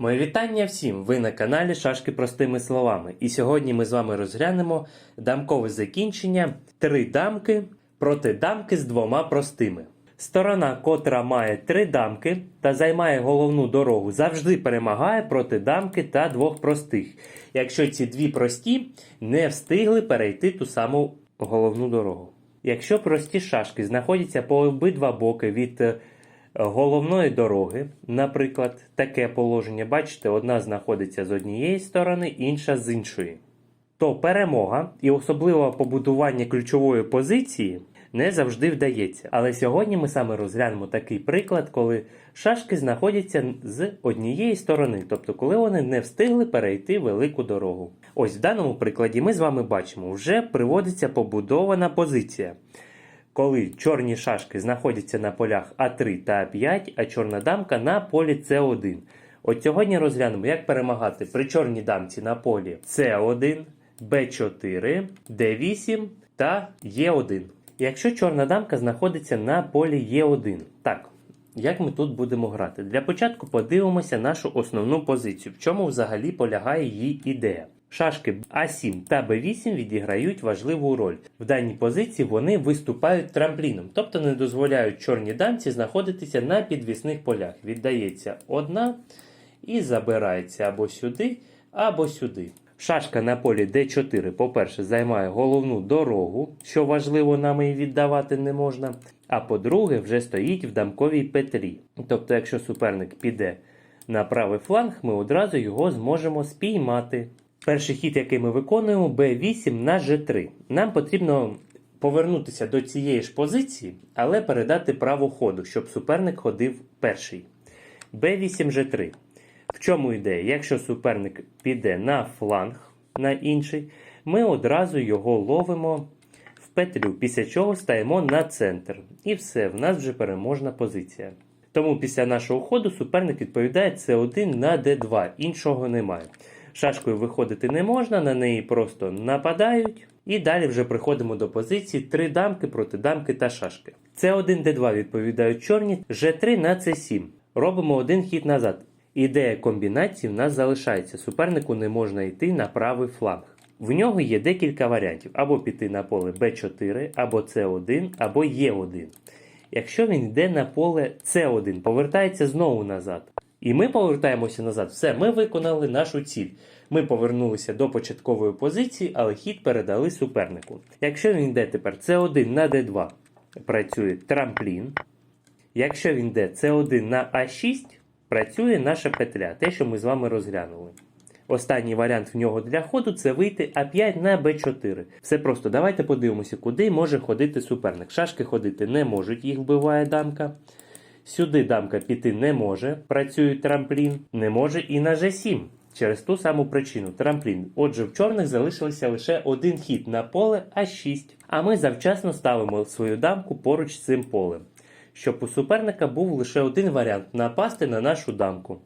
Моє вітання всім! Ви на каналі Шашки простими словами. І сьогодні ми з вами розглянемо дамкове закінчення три дамки проти дамки з двома простими. Сторона, котра має три дамки та займає головну дорогу, завжди перемагає проти дамки та двох простих, якщо ці дві прості не встигли перейти ту саму головну дорогу. Якщо прості шашки знаходяться по обидва боки від е, головної дороги, наприклад, таке положення, бачите, одна знаходиться з однієї сторони, інша з іншої, то перемога і особливо побудування ключової позиції не завжди вдається. Але сьогодні ми саме розглянемо такий приклад, коли шашки знаходяться з однієї сторони, тобто коли вони не встигли перейти велику дорогу. Ось в даному прикладі ми з вами бачимо, вже приводиться побудована позиція коли чорні шашки знаходяться на полях А3 та А5, а чорна дамка на полі С1. От сьогодні розглянемо, як перемагати при чорній дамці на полі С1, Б4, Д8 та Е1. Якщо чорна дамка знаходиться на полі Е1. Так, як ми тут будемо грати? Для початку подивимося нашу основну позицію, в чому взагалі полягає її ідея. Шашки А7 та Б8 відіграють важливу роль. В даній позиції вони виступають трампліном, тобто не дозволяють чорній дамці знаходитися на підвісних полях. Віддається одна і забирається або сюди, або сюди. Шашка на полі D4, по-перше, займає головну дорогу, що важливо нам її віддавати не можна. А по-друге, вже стоїть в дамковій петлі. Тобто, якщо суперник піде на правий фланг, ми одразу його зможемо спіймати. Перший хід, який ми виконуємо, b8 на g3. Нам потрібно повернутися до цієї ж позиції, але передати право ходу, щоб суперник ходив перший. b8 g3. В чому ідея? Якщо суперник піде на фланг на інший, ми одразу його ловимо в петлю, після чого стаємо на центр. І все, в нас вже переможна позиція. Тому після нашого ходу суперник відповідає С1 на d2, іншого немає. Шашкою виходити не можна, на неї просто нападають. І далі вже приходимо до позиції три дамки проти дамки та шашки. С1, d2 відповідають чорні, G3 на c7. Робимо один хід назад. Ідея комбінації в нас залишається. Супернику не можна йти на правий фланг. В нього є декілька варіантів: або піти на поле b4, або c1, або e1. Якщо він йде на поле c1, повертається знову назад. І ми повертаємося назад. Все, ми виконали нашу ціль. Ми повернулися до початкової позиції, але хід передали супернику. Якщо він йде тепер c1 на d2, працює трамплін. Якщо він йде c1 на a6, працює наша петля, те, що ми з вами розглянули. Останній варіант в нього для ходу це вийти А5 на Б4. Все просто давайте подивимося, куди може ходити суперник. Шашки ходити не можуть, їх вбиває дамка. Сюди дамка піти не може, працює трамплін, не може і на G7. Через ту саму причину трамплін. Отже, в чорних залишилося лише один хід на поле А6. А ми завчасно ставимо свою дамку поруч з цим полем, щоб у суперника був лише один варіант напасти на нашу дамку.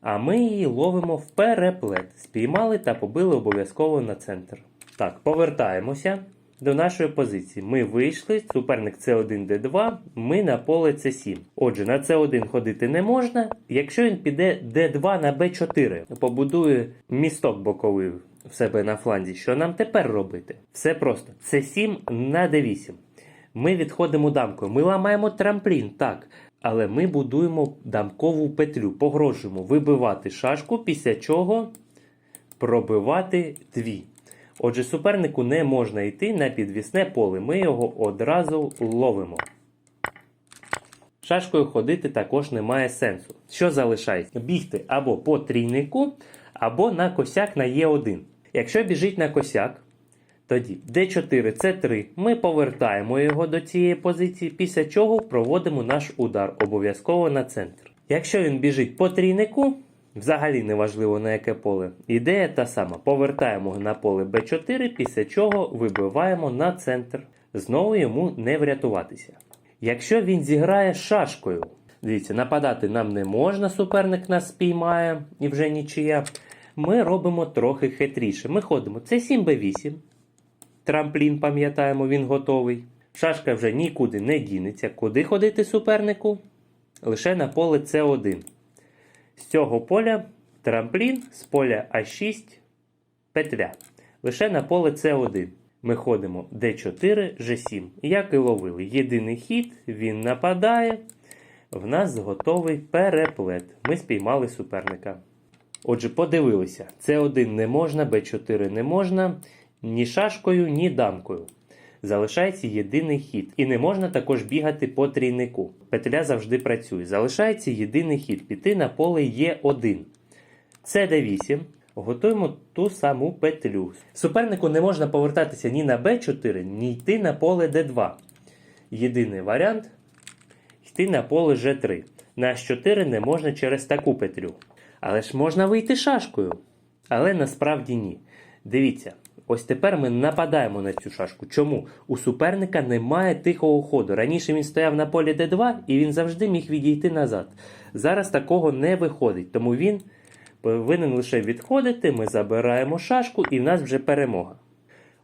А ми її ловимо в переплет. Спіймали та побили обов'язково на центр. Так, повертаємося до нашої позиції. Ми вийшли, суперник С1 Д2, ми на поле С7. Отже, на С1 ходити не можна. Якщо він піде Д2 на Б4, побудує місток боковий в себе на фланзі, що нам тепер робити? Все просто. С7 на Д8. Ми відходимо дамкою. Ми ламаємо трамплін, так. Але ми будуємо дамкову петлю, погрожуємо вибивати шашку, після чого пробивати дві. Отже, супернику не можна йти на підвісне поле, ми його одразу ловимо. Шашкою ходити також немає сенсу. Що залишається? Бігти або по трійнику, або на косяк на Е1. Якщо біжить на косяк, тоді D4, C3 ми повертаємо його до цієї позиції, після чого проводимо наш удар обов'язково на центр. Якщо він біжить по трійнику, взагалі неважливо на яке поле, ідея та сама. Повертаємо на поле B4, після чого вибиваємо на центр. Знову йому не врятуватися. Якщо він зіграє шашкою, дивіться, нападати нам не можна, суперник нас спіймає і вже нічия. Ми робимо трохи хитріше. Ми ходимо C7 B8. Трамплін, пам'ятаємо, він готовий. Шашка вже нікуди не дінеться. Куди ходити супернику? Лише на поле С1. З цього поля трамплін з поля А6 петля. Лише на поле С1. Ми ходимо D4, G7. Як і ловили. Єдиний хід, він нападає. В нас готовий переплет. Ми спіймали суперника. Отже, подивилися. С1 не можна, Б4 не можна, ні шашкою, ні дамкою. Залишається єдиний хід. І не можна також бігати по трійнику. Петля завжди працює. Залишається єдиний хід піти на поле Е1. Це Д8. Готуємо ту саму петлю. Супернику не можна повертатися ні на Б4, ні йти на поле Д2. Єдиний варіант йти на поле Ж3. На H4 не можна через таку петлю. Але ж можна вийти шашкою. Але насправді ні. Дивіться, ось тепер ми нападаємо на цю шашку. Чому? У суперника немає тихого ходу. Раніше він стояв на полі Д2 і він завжди міг відійти назад. Зараз такого не виходить, тому він повинен лише відходити. Ми забираємо шашку і в нас вже перемога.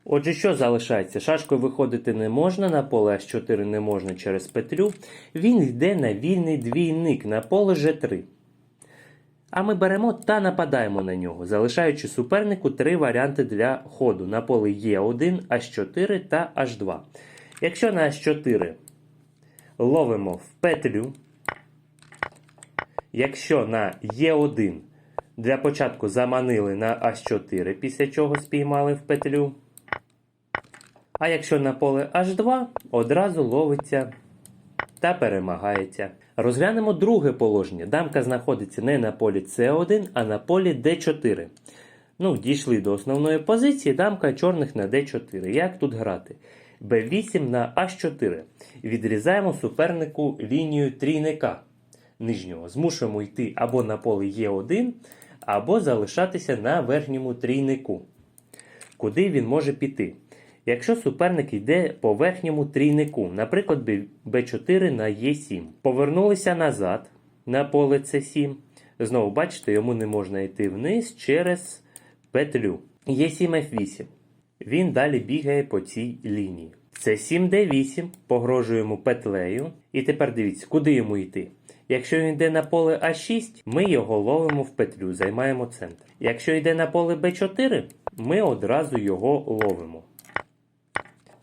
Отже, що залишається? Шашкою виходити не можна, на поле H4 не можна через петлю. Він йде на вільний двійник на поле G3. А ми беремо та нападаємо на нього, залишаючи супернику три варіанти для ходу на поле Е1, H4 та H2. Якщо на H4 ловимо в петлю, якщо на Е1 для початку заманили на H4, після чого спіймали в петлю. А якщо на поле H2, одразу ловиться та перемагається. Розглянемо друге положення. Дамка знаходиться не на полі С1, а на полі Д4. Ну, дійшли до основної позиції, дамка чорних на Д4. Як тут грати? Б8 на H4. Відрізаємо супернику лінію трійника нижнього. Змушуємо йти або на поле Е1, або залишатися на верхньому трійнику. Куди він може піти? Якщо суперник йде по верхньому трійнику, наприклад, Б4 на Е7, повернулися назад на поле С7. Знову бачите, йому не можна йти вниз через петлю. Е7 F8. Він далі бігає по цій лінії. С7 Д8, погрожуємо петлею. І тепер дивіться, куди йому йти. Якщо він йде на поле А6, ми його ловимо в петлю, займаємо центр. Якщо йде на поле Б4, ми одразу його ловимо.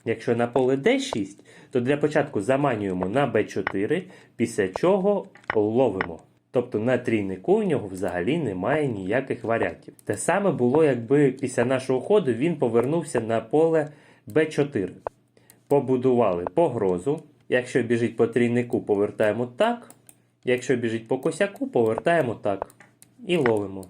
Якщо на поле D6, то для початку заманюємо на B4, після чого ловимо. Тобто на трійнику у нього взагалі немає ніяких варіантів. Те саме було, якби після нашого ходу він повернувся на поле B4. Побудували погрозу. Якщо біжить по трійнику, повертаємо так. Якщо біжить по косяку, повертаємо так. І ловимо.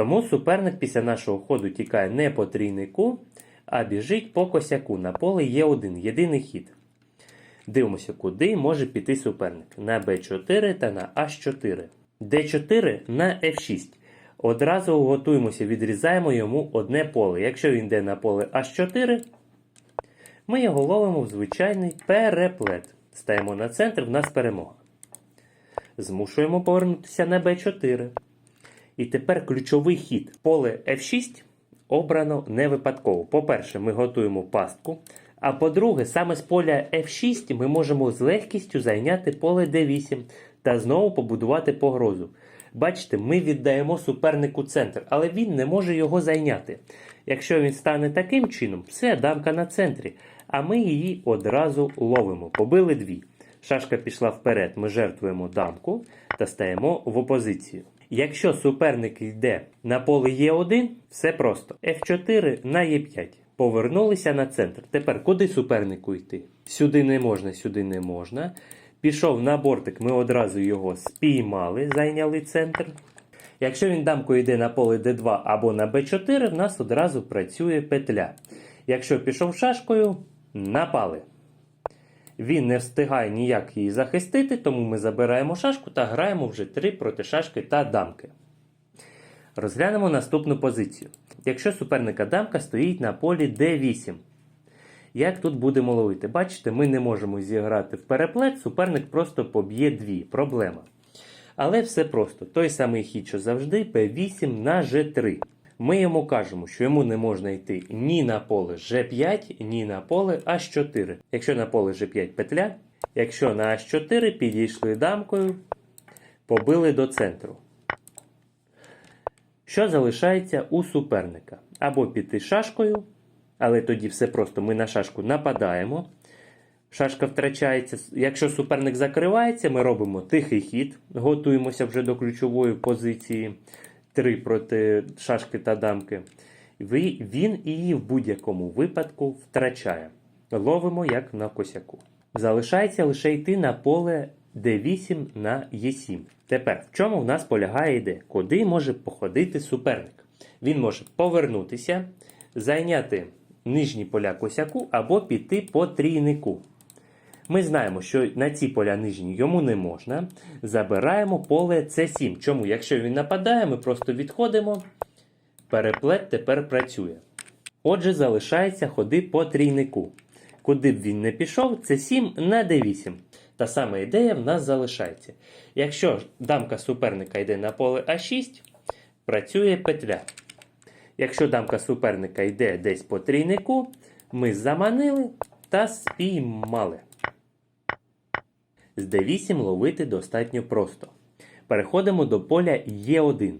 Тому суперник після нашого ходу тікає не по трійнику, а біжить по косяку на поле Е1, єдиний хід. Дивимося, куди може піти суперник. На Б4 та на H4. Д4 на F6. Одразу готуємося, відрізаємо йому одне поле. Якщо він йде на поле H4, ми його ловимо в звичайний переплет. Стаємо на центр, в нас перемога. Змушуємо повернутися на Б4. І тепер ключовий хід. Поле F6 обрано не випадково. По-перше, ми готуємо пастку. А по-друге, саме з поля F6 ми можемо з легкістю зайняти поле D8 та знову побудувати погрозу. Бачите, ми віддаємо супернику центр, але він не може його зайняти. Якщо він стане таким чином, все, дамка на центрі. А ми її одразу ловимо. Побили дві. Шашка пішла вперед, ми жертвуємо дамку та стаємо в опозицію. Якщо суперник йде на поле Е1, все просто. F4 на Е5. Повернулися на центр. Тепер куди супернику йти? Сюди не можна, сюди не можна. Пішов на бортик, ми одразу його спіймали, зайняли центр. Якщо він дамкою йде на поле D2 або на B4, в нас одразу працює петля. Якщо пішов шашкою, напали. Він не встигає ніяк її захистити, тому ми забираємо шашку та граємо вже 3 проти шашки та дамки. Розглянемо наступну позицію. Якщо суперника дамка стоїть на полі D8. Як тут будемо ловити? Бачите, ми не можемо зіграти в переплет, суперник просто поб'є дві. Проблема. Але все просто. Той самий хід, що завжди, P8 на G3. Ми йому кажемо, що йому не можна йти ні на поле G5, ні на поле H4. Якщо на поле G5 петля, Якщо на H4 підійшли дамкою, побили до центру. Що залишається у суперника? Або піти шашкою, але тоді все просто ми на шашку нападаємо. Шашка втрачається. Якщо суперник закривається, ми робимо тихий хід, готуємося вже до ключової позиції 3 проти шашки та дамки. Він її в будь-якому випадку втрачає. Ловимо як на косяку. Залишається лише йти на поле d8 на e7. Тепер, в чому в нас полягає ідея? Куди може походити суперник? Він може повернутися, зайняти нижні поля косяку або піти по трійнику. Ми знаємо, що на ці поля нижні йому не можна. Забираємо поле С7. Чому? Якщо він нападає, ми просто відходимо. Переплет тепер працює. Отже, залишається ходи по трійнику. Куди б він не пішов, С7 на d8. Та сама ідея в нас залишається. Якщо дамка суперника йде на поле А6, працює петля. Якщо дамка суперника йде десь по трійнику, ми заманили та спіймали. З d8 ловити достатньо просто. Переходимо до поля Е1.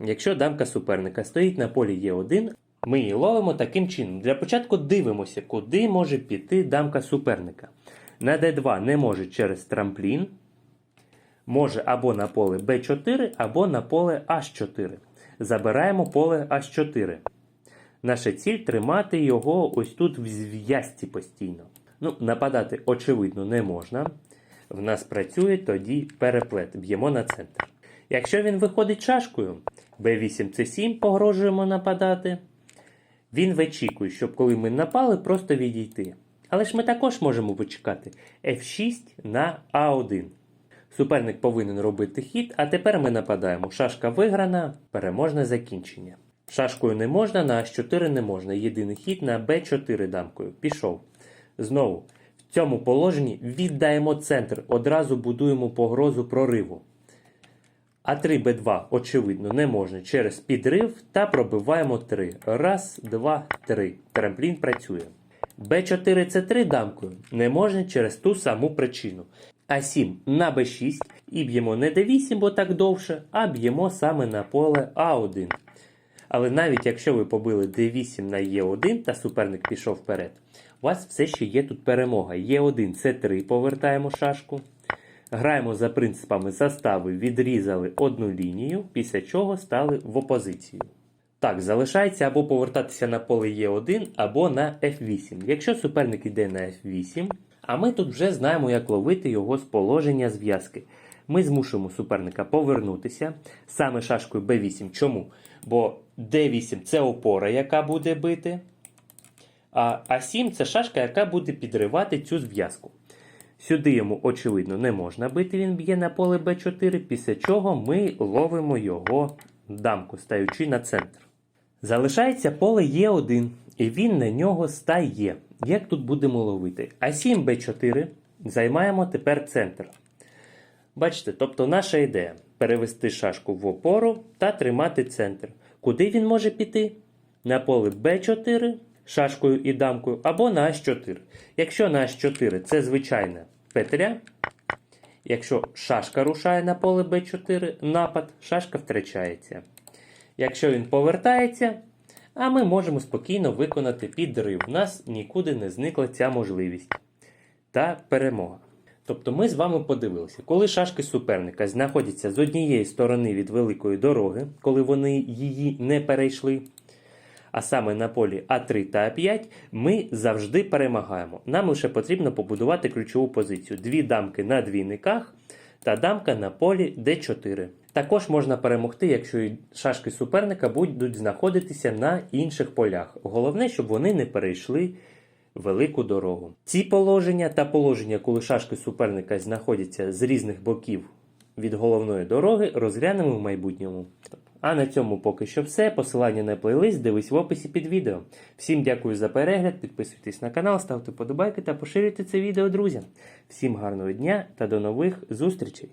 Якщо дамка суперника стоїть на полі Е1, ми її ловимо таким чином. Для початку дивимося, куди може піти дамка суперника. На d2 не може через трамплін. Може або на поле b4, або на поле h4. Забираємо поле h4. Наша ціль тримати його ось тут в зв'язці постійно. Ну, нападати, очевидно, не можна. В нас працює тоді переплет, б'ємо на центр. Якщо він виходить шашкою, b8 c7 погрожуємо нападати. Він вичікує, щоб коли ми напали, просто відійти. Але ж ми також можемо почекати f6 на a1. Суперник повинен робити хід, а тепер ми нападаємо. Шашка виграна, переможне закінчення. Шашкою не можна, на h4 не можна. Єдиний хід на b4 дамкою. Пішов. Знову, цьому положенні віддаємо центр, одразу будуємо погрозу прориву. А3 Б2, очевидно, не можна через підрив та пробиваємо 3. Раз, два, три. Трамплін працює. Б4 С3 дамкою не можна через ту саму причину. А7 на Б6 і б'ємо не Д8, бо так довше, а б'ємо саме на поле А1. Але навіть якщо ви побили d8 на Е1 та суперник пішов вперед, у вас все ще є тут перемога. Е1 С3 повертаємо шашку. Граємо за принципами застави, відрізали одну лінію, після чого стали в опозицію. Так, залишається або повертатися на поле Е1, або на F8. Якщо суперник йде на F8, а ми тут вже знаємо, як ловити його з положення зв'язки. Ми змушуємо суперника повернутися саме шашкою B8. Чому? Бо D8 це опора, яка буде бити. А А7 це шашка, яка буде підривати цю зв'язку. Сюди йому, очевидно, не можна бити, він б'є на поле Б4, після чого ми ловимо його дамку, стаючи на центр. Залишається поле Е1, і він на нього стає. Як тут будемо ловити? А7 Б4 займаємо тепер центр. Бачите, тобто наша ідея перевести шашку в опору та тримати центр. Куди він може піти? На поле Б4 шашкою і дамкою або на H4. Якщо на H4 це звичайна петля. Якщо шашка рушає на поле Б4, напад, шашка втрачається. Якщо він повертається, а ми можемо спокійно виконати підрив. У нас нікуди не зникла ця можливість. Та перемога. Тобто ми з вами подивилися, коли шашки суперника знаходяться з однієї сторони від великої дороги, коли вони її не перейшли, а саме на полі А3 та А5, ми завжди перемагаємо. Нам лише потрібно побудувати ключову позицію: дві дамки на двійниках та дамка на полі Д4. Також можна перемогти, якщо шашки суперника будуть знаходитися на інших полях. Головне, щоб вони не перейшли велику дорогу. Ці положення та положення, коли шашки суперника знаходяться з різних боків від головної дороги, розглянемо в майбутньому. А на цьому поки що все. Посилання на плейлист дивись в описі під відео. Всім дякую за перегляд, підписуйтесь на канал, ставте подобайки та поширюйте це відео друзям. Всім гарного дня та до нових зустрічей!